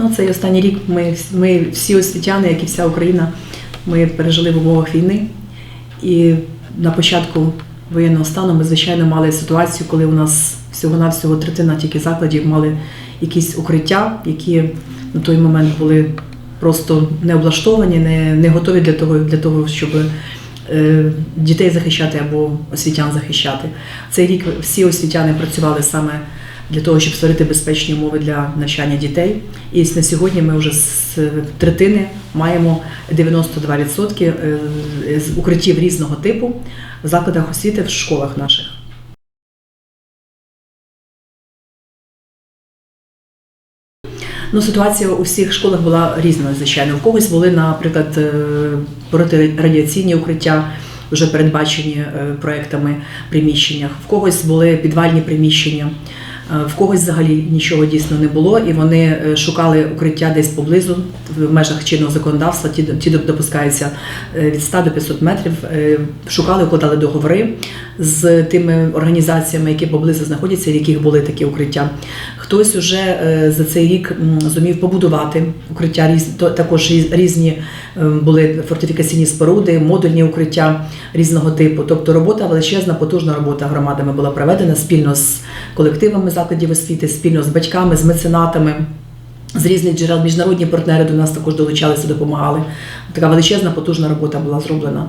Ну, цей останній рік ми, ми всі освітяни, як і вся Україна, ми пережили в умовах війни. І на початку воєнного стану ми, звичайно, мали ситуацію, коли у нас всього-навсього третина тільки закладів мали якісь укриття, які на той момент були просто не облаштовані, не, не готові для того, для того, щоб е, дітей захищати або освітян захищати. Цей рік всі освітяни працювали саме для того, щоб створити безпечні умови для навчання дітей. І на сьогодні ми вже з третини маємо 92% е, укриттів різного типу в закладах освіти в школах наших. Ну, ситуація у всіх школах була різною, звичайно. У когось були, наприклад, е, протирадіаційні укриття, вже передбачені е, проектами приміщеннях, в когось були підвальні приміщення. Е, В когось взагалі нічого дійсно не було, і вони е, шукали укриття десь поблизу в межах чинного законодавства. Ті, ті допускаються е, від 100 до 500 метрів. Шукали, укладали договори з тими організаціями, які поблизу знаходяться, в яких були такі укриття. Хтось уже за цей рік зумів побудувати укриття. Також різні були фортифікаційні споруди, модульні укриття різного типу. Тобто робота величезна, потужна робота громадами була проведена спільно з колективами закладів освіти, спільно з батьками, з меценатами. З різних джерел міжнародні партнери до нас також долучалися, допомагали. Така величезна, потужна робота була зроблена,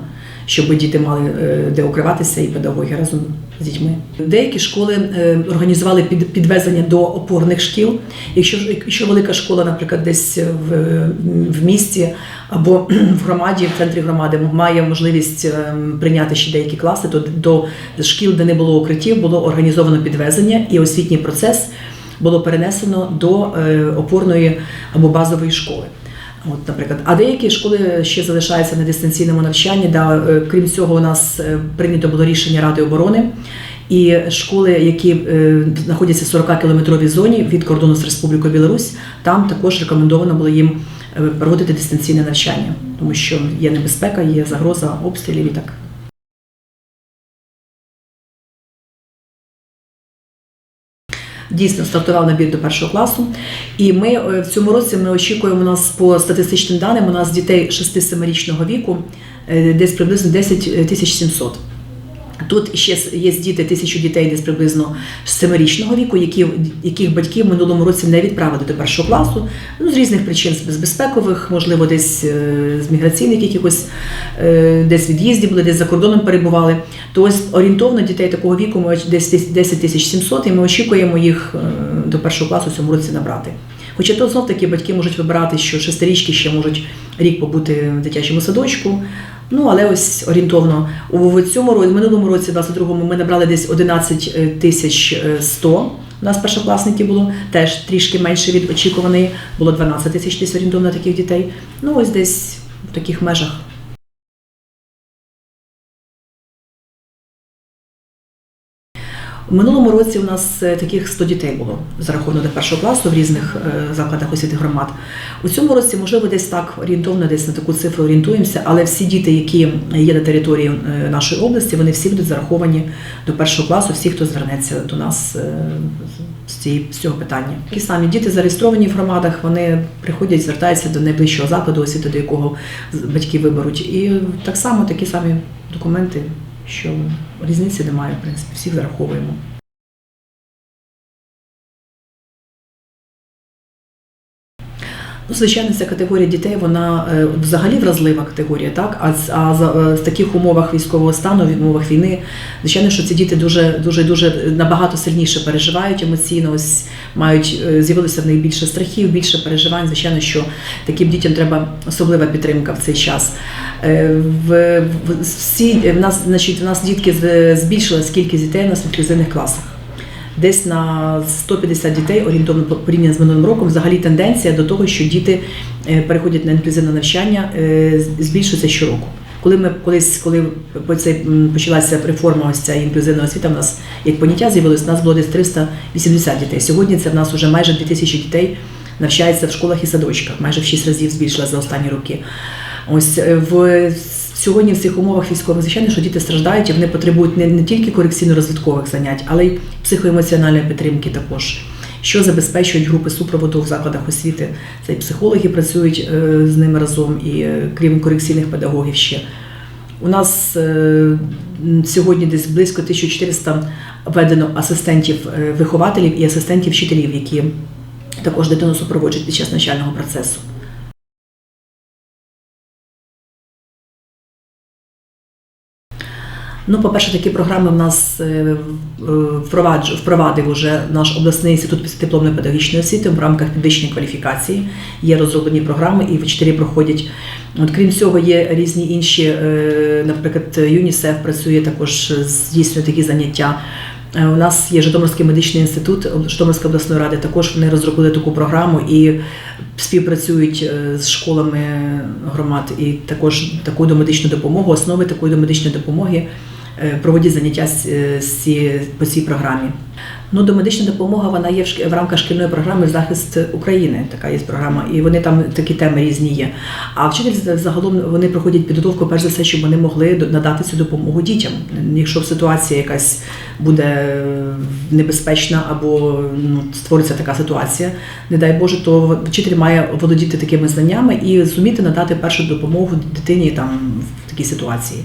щоб діти мали е, де укриватися і педагоги разом з дітьми. Деякі школи е, організували під, підвезення до опорних шкіл. Якщо, якщо велика школа, наприклад, десь в, в місті або в громаді, в центрі громади має можливість е, прийняти ще деякі класи, то до шкіл, де не було укриттів, було організовано підвезення і освітній процес було перенесено до опорної або базової школи. От, наприклад, а деякі школи ще залишаються на дистанційному навчанні. Да, е, крім цього, у нас е, прийнято було рішення Ради оборони. І школи, які е, знаходяться в 40 кілометровій зоні від кордону з Республікою Білорусь, там також рекомендовано було їм е, проводити дистанційне навчання, тому що є небезпека, є загроза обстрілів і так. Дійсно стартував набір до першого класу, і ми е, в цьому році ми очікуємо у нас по статистичним даним. У нас дітей 6-7-річного віку е, десь приблизно 10 тисяч 700. Тут ще є діти, тисячу дітей десь приблизно з 7-річного віку, які, яких батьки в минулому році не відправили до першого класу. Ну, з різних причин, з безпекових, можливо, десь е, з міграційних якихось, е, десь від'їзді були, десь за кордоном перебували. То ось орієнтовно дітей такого віку ми десь 10 тисяч 700, і ми очікуємо їх е, до першого класу в цьому році набрати. Хоча то знов таки батьки можуть вибирати, що шестирічки ще можуть рік побути в дитячому садочку. Ну, але ось орієнтовно у цьому році, в минулому році, 22-му, ми набрали десь 11 тисяч 100. У нас першокласників було теж трішки менше від очікуваної, було 12 тисяч десь орієнтовно таких дітей. Ну, ось десь в таких межах. У минулому році у нас е, таких 100 дітей було зараховано до першого класу в різних е, закладах освіти громад. У цьому році, можливо, десь так орієнтовно, десь на таку цифру орієнтуємося, але всі діти, які є на території е, нашої області, вони всі будуть зараховані до першого класу, всі, хто звернеться до нас з цього питання. Такі самі діти зареєстровані в громадах, вони приходять, звертаються до найближчого закладу освіти, до якого батьки виберуть. І так само такі самі документи, що різниці немає, в принципі, всіх зараховуємо. Ну, звичайно, ця категорія дітей, вона е, взагалі вразлива категорія, так? А, а е, в таких умовах військового стану, в умовах війни, звичайно, що ці діти дуже, дуже, дуже набагато сильніше переживають емоційно, ось мають е, з'явилося в них більше страхів, більше переживань. Звичайно, що таким дітям треба особлива підтримка в цей час. В, в, всі, в нас, значить, в нас дітки збільшилась кількість дітей на інклюзивних класах. Десь на 150 дітей орієнтовно по- порівняно з минулим роком. Взагалі тенденція до того, що діти е, переходять на інклюзивне навчання, е, збільшується щороку. Коли ми колись, коли цей почалася реформа, ось ця інклюзивна освіта, в нас як поняття з'явилось, у нас було десь 380 дітей. Сьогодні це в нас вже майже 2000 дітей навчається в школах і садочках, майже в 6 разів збільшилася за останні роки. Ось е, в сьогодні в цих умовах військових звичайно, що діти страждають і вони потребують не, не тільки корекційно-розвиткових занять, але й психоемоціональної підтримки також. що забезпечують групи супроводу в закладах освіти. Це і психологи працюють е, з ними разом, і е, крім корекційних педагогів ще. У нас е, сьогодні десь близько 1400 введено асистентів е, вихователів і асистентів вчителів, які також дитину супроводжують під час навчального процесу. Ну, по-перше, такі програми в нас е, е, впровадив уже наш обласний інститут післядипломної педагогічної освіти в рамках підвищення кваліфікації. Є розроблені програми, і вчителі проходять. От крім цього, є різні інші, е, наприклад, ЮНІСЕФ працює також, здійснює такі заняття. У нас є Житомирський медичний інститут Житомирської обласної ради. Також вони розробили таку програму і співпрацюють з школами громад. І також таку домедичну допомогу, основи такої домедичної допомоги проводять заняття е, по цій програмі. Ну, домедична допомога вона є в, рамках шкільної програми захист України. Така є програма, і вони там такі теми різні є. А вчителі загалом вони проходять підготовку, перш за все, щоб вони могли надати цю допомогу дітям. Якщо ситуація якась буде е, небезпечна або ну, створиться така ситуація, не дай Боже, то вчитель має володіти такими знаннями і зуміти надати першу допомогу дитині там в такій ситуації.